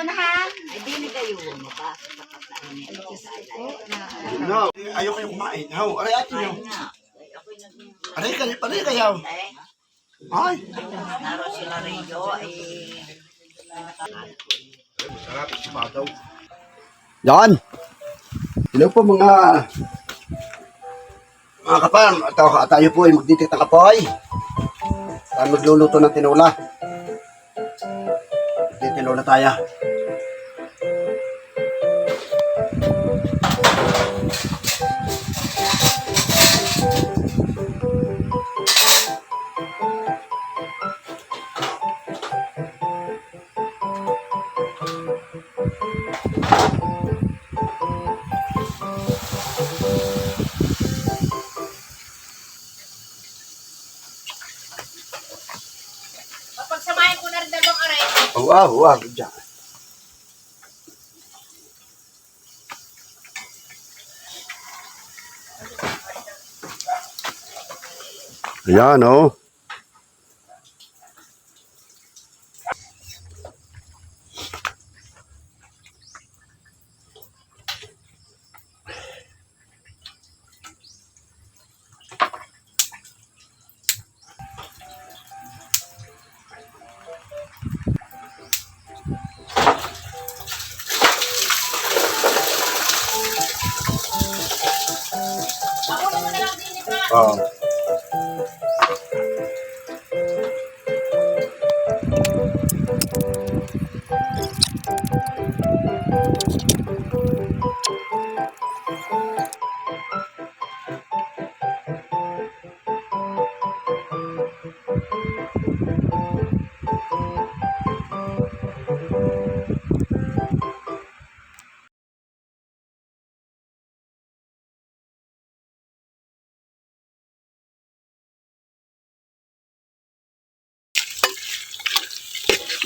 unahan. Ay, di ni kayo mapasok sa pagkain niya. Exercise ay. No, ayaw kayo kumain. Haw, aray atin Ay nyo. Ay, Aray kayo, aray kayo. Ay, Ay. naro sila rinyo ay... Sarap, sumagaw. Yan. Hello po mga mga kapan. Tayo po ay magditik ng kapoy. Tayo magluluto ng tinola. Magtitinola tayo. Oh, wow, wow. Diyan. Ayan, oh. Din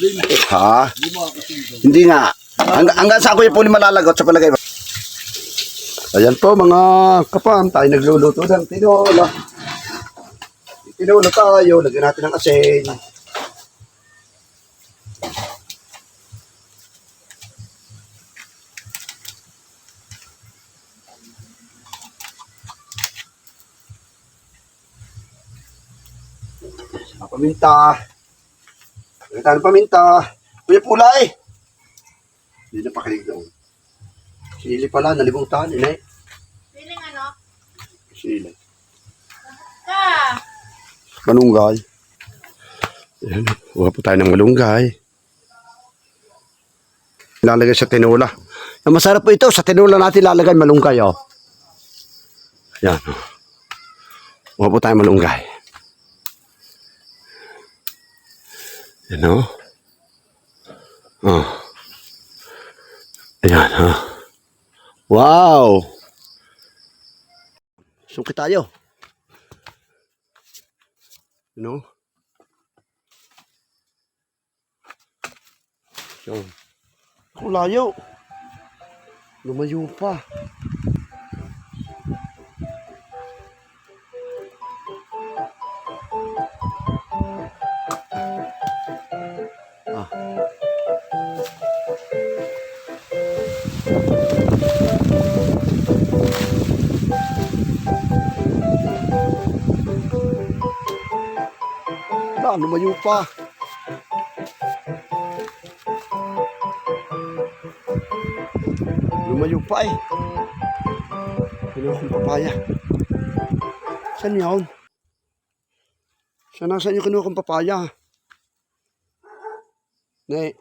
Ha? Hindi nga. Hang, hanggang sa ako yung puli malalagot sa palagay. Ayan po mga kapan, tayo nagluluto ng tinola. Tinola tayo, lagyan natin ng asin. Sa paminta. Tayo ng paminta. Kuya pulay. Hindi na pakilig doon. Sili pala, nalimutan. Inay. Feeling ano? Sili. Ka. Malunggay. Ayan, kuha po tayo ng malunggay. Lalagay sa tinola. Ang masarap po ito, sa tinola natin lalagay malunggay, oh. Yan, oh. Kuha po tayo malunggay. Yan, oh. Oh. Ayan, oh. Wow! Sungkit tayo. No? Yan. Ako layo. Lumayo pa. Lumayo pa. Lumayo pa eh. Ano akong papaya? Saan yun? Saan nasa inyo kinuha kong papaya? Ne.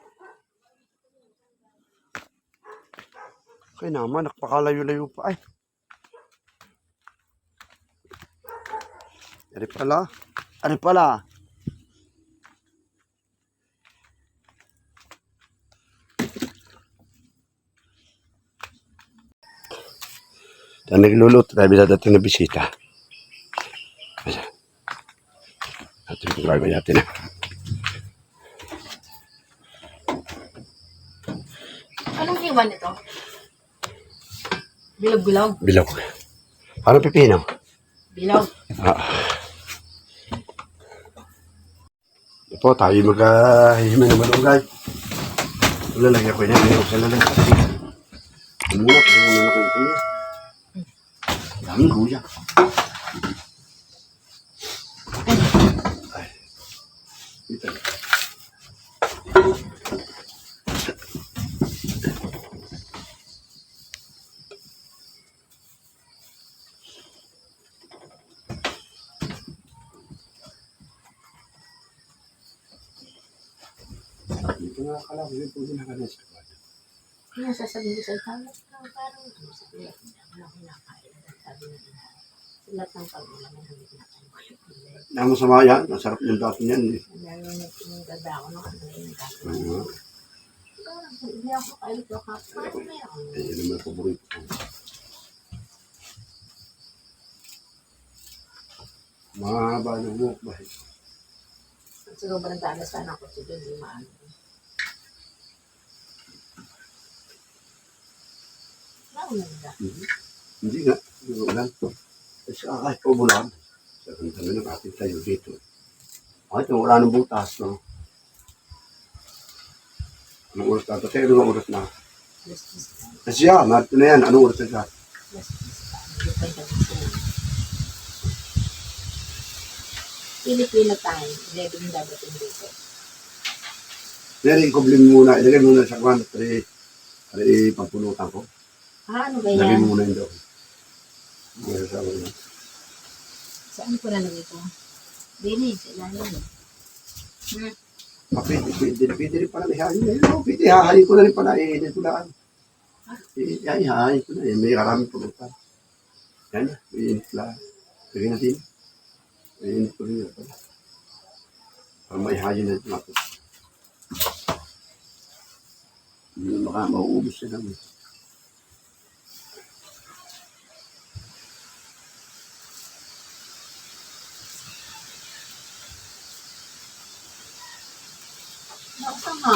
Kaya naman, nakapakalayo-layo pa eh. Ari pala. Ari pala. Tayo nagluluto tayo bila dating na bisita. Yung gagawin natin. ah. Anong iwan nito? Bilog-bilog. Bilog. Parang pipino. Bilog. Ah. Ito po, tayo mag-ahihimay ng malunggay. Lalagyan ko niya. Mayroon sa lalagyan. Ano muna? Ano muna na kayo niya? Daming kuya. Ay. Ito. Dito nga kalabo yung pwede na kanin sa kanya. Kaya sasabihin ko sa'yo, parang, parang, ano sa kuya, wala akong nakain. Sabi na nila, sa lahat ng pag-ulam na hindi ko yung ulit. Ang masama yan. Masarap yung dati niyan. Eh. Lalo na yung ganda ako nung ano yung Parang hindi ako kain ko ka. Parang meron. eh, yun. Mahaba ng buhok ba? eh? Sa sobrang talas sana ako sa doon, di maano. Naunanda. Mhm. Hindi nga. Ko lang. Kasi ah, kahit pa bulan. Sa kanta na ng ating tayo dito. Kahit na wala ng butas, no? Anong oras na? Kasi anong oras na? Kasi ah, marito na yan. Anong oras na siya? Pilipino time. 11 dapat dito. Pero i-kublim muna. Ilagay muna sa kwan. Pare, pare pagpulutan ko. Ah, ano ba Ilagay yan? muna yun daw. Ano sa akin na? Saan ko nalagay ko? Dini, sa ilalim. Hmm. Ah, pwede, pwede, pwede rin pala ihahin na yun. Pwede, hahayin ko na rin pala. Eh, lang. Eh, ay, hahayin ko na. Eh, may karaming pulutan. Yan, may init lang. Lagyan natin. May init ko rin. ito. Para may hahayin na natin. Hindi na baka mauubos na naman.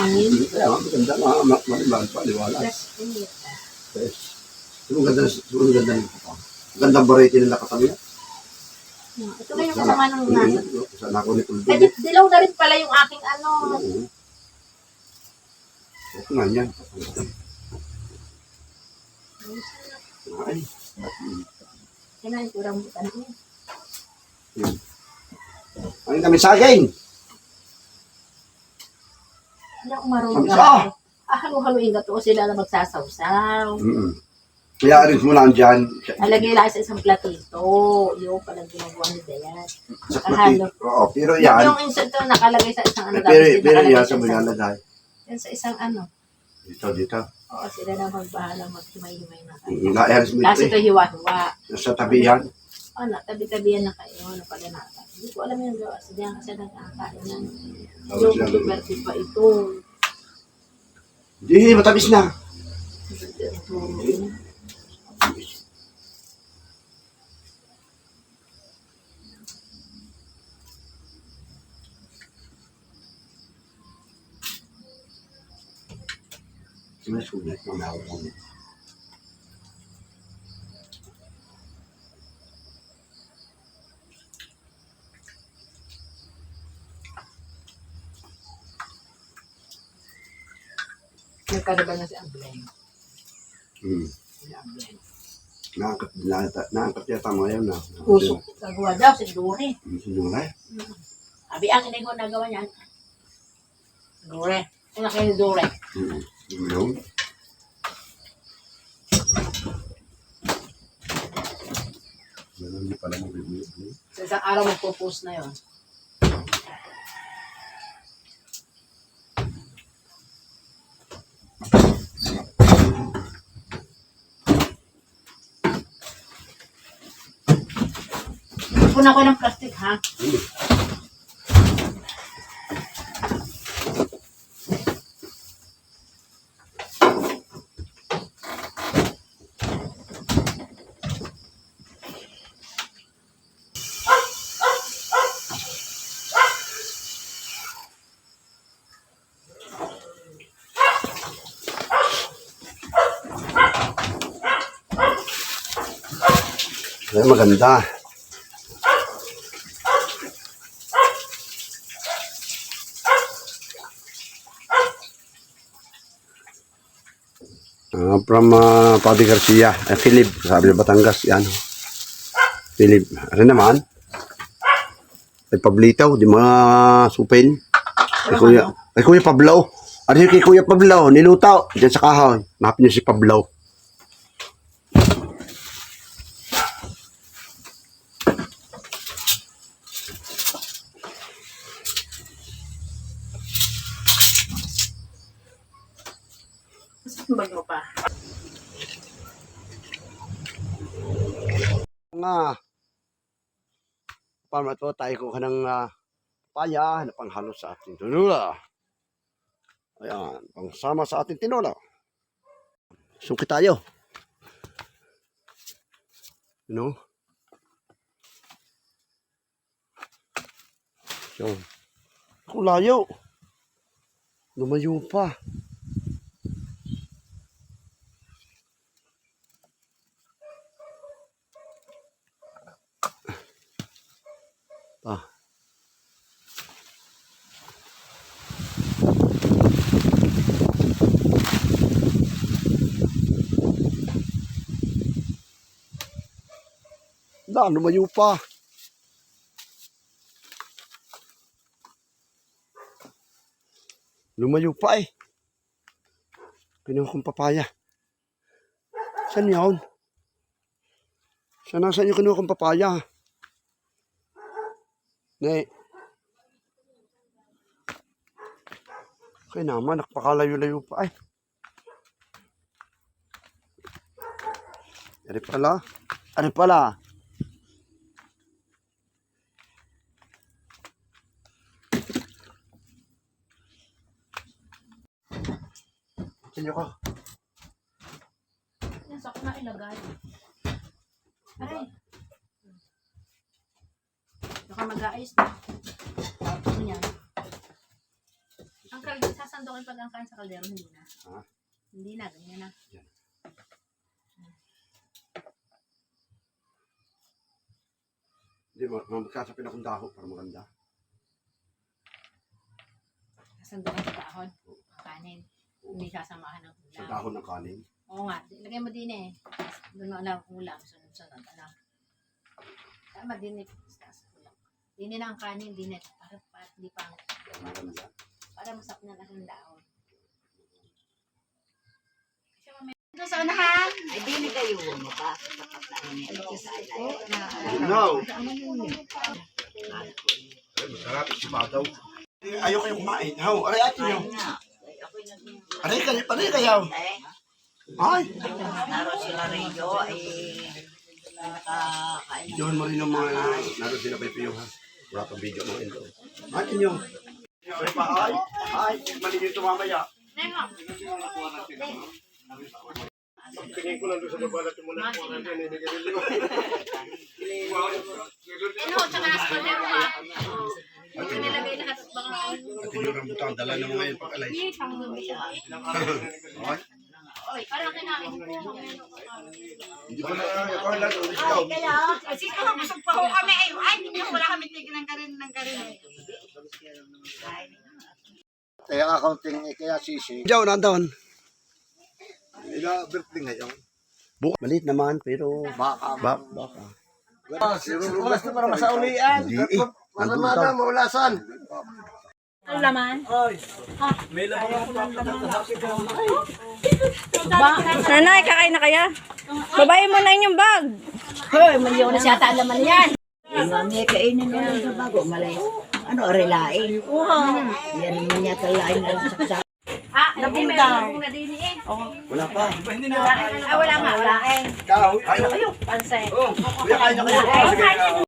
Hangin. Kaya, maganda nga, ma- maliban pa, liwala. Plus, init. Yes. Siguro ganda, siguro ganda nito pa. Gandang variety nila katabi. Hmm, Ito na yung kasama ng nasa. Sana ako ni di- dilaw na rin pala yung aking ano. Oo. Ito nga yan. Ay. Kinain ko rambutan ko. Ano kami saging? Hindi ako marunong Kamsa! gamay. Ah, halo-haloin ka to. Sila na magsasawsaw. Mm Kaya rin mo lang dyan. Alagay lang sa isang platito. Yung palang ginagawa ni Dayan. Sa plato. Oo, pero yan. Yung insert to nakalagay sa isang ano. Pero, pero yan sa maglalagay. Yan sa isang ano. Dito, dito. Oo, sila na magbahala maghimay-himay na Naihalis mo Tapos ito hiwa-hiwa. Sa tabi yan. Ano, tabi-tabihan na kayo. Ano pala natin. Hindi ko alam yung gawa. Sadya kasi nagkakain yan. Yung liberty pa ito. Hindi, matamis na. Ito. Sulit, mamaya ko. Nagkaraban na si Ablen. Hmm. Naangkat, naangkat, naangkat yata mo yan na. Puso. Gagawa daw si Dore. Sinulay. Abi, ang inay ko nagawa niyan. Dore. Ang laki ni Dore. Mm. Yun. Sa isang araw magpo-post na yon. Puna ko ng plastic, ha? Kaya maganda. Ah, from uh, Padre Garcia, uh, Philip, sabi ng Batangas, yan. Philip, ano naman? Ay Pablitaw, di mga supin. Ay Kuya, ay Kuya Pablo. Ano yung Kuya Pablo, nilutaw, dyan sa kahoy. Mahapin niyo si Pablo. Bag mo pa. Nga, paano ito tayo ko ka ng uh, paya na panghalo sa ating tinula. Ayan, pangsama sa ating tinula. Suki tayo. No? So, kung layo. Lumayo pa. Na, lumayo pa. Lumayo pa eh. Kinuha kong papaya. Saan yun? Saan nasa inyo kinuha kong papaya? Ne. Kaya naman, nakapakalayo-layo pa ay. Ari pala. Ari pala. Sinyo ka. Yan, sa ako na ilagay. Aray. Baka mag-aayos na. Ano yan? Ang kaldero, sasandokin pag ang kain sa kaldero, hindi na. Ha? Hindi na, ganyan na. Hindi, ma- magkasapin akong daho para maganda. Sasandokin sa dahon. Ang kanin. Hindi sasamahan ng Sa ulam. dahon ng kanin. Oo nga, di- lagay mo din eh. Doon mo alam ulam, sunod-sunod. Ano? Tama din eh. Taas ulam. Dini na ang kanin, dini. Para, para, di pa, Maganda. para masap na lang ang mamaya, Ito sa unahan. Ay, dili kayo mo. Sa sa ilayo. No. ano yun eh. Masarap, sumadaw. Ayaw kayong kumain. Haw, aray ate nyo. Ay, nga. Ay, ako'y nag- Aray kayo, aray kayo. Ay, Naro sila rin ay nakakain na. Diyon mo rin yung mga naroon sila kay Pio ha. Wala pang video mo ito. Ate nyo. Ay pa, ay, ay, mali dito mamaya. Tingin ko lang doon sa baba natin muna kung ano yun, inigay rin Ano, tsaka nasa Nyo rambutan, dala naman ngayon pag alay. Hindi, pang Okay? Oy, parang kinain ko. Hindi ko na, ako lang, ulit ikaw. Kasi kung busog pa ho kami, ay, ay, hindi wala kami tigil ng karin ng karin. Kaya accounting eh, kaya sisi. Diyaw, nandun. Ila, birthday ngayon. Bukas, maliit naman, pero baka. Ba, baka. Ah, si Rulas na para masaulian. Hindi eh. Nandun Masama daw. na, maulasan. Ano laman? Nanay, kakain na kaya? Babae mo na inyong bag. Hoy, maliw na siya ang laman yan. Mami, kainin mo lang sa bago, malay. Ano, relain. Yan mo niya talain lang sa sa. Ah, may na din eh. Wala pa. Ah, wala nga, wala eh. Kahoy, kain na kayo. Pansay. Kuya, kain na kayo.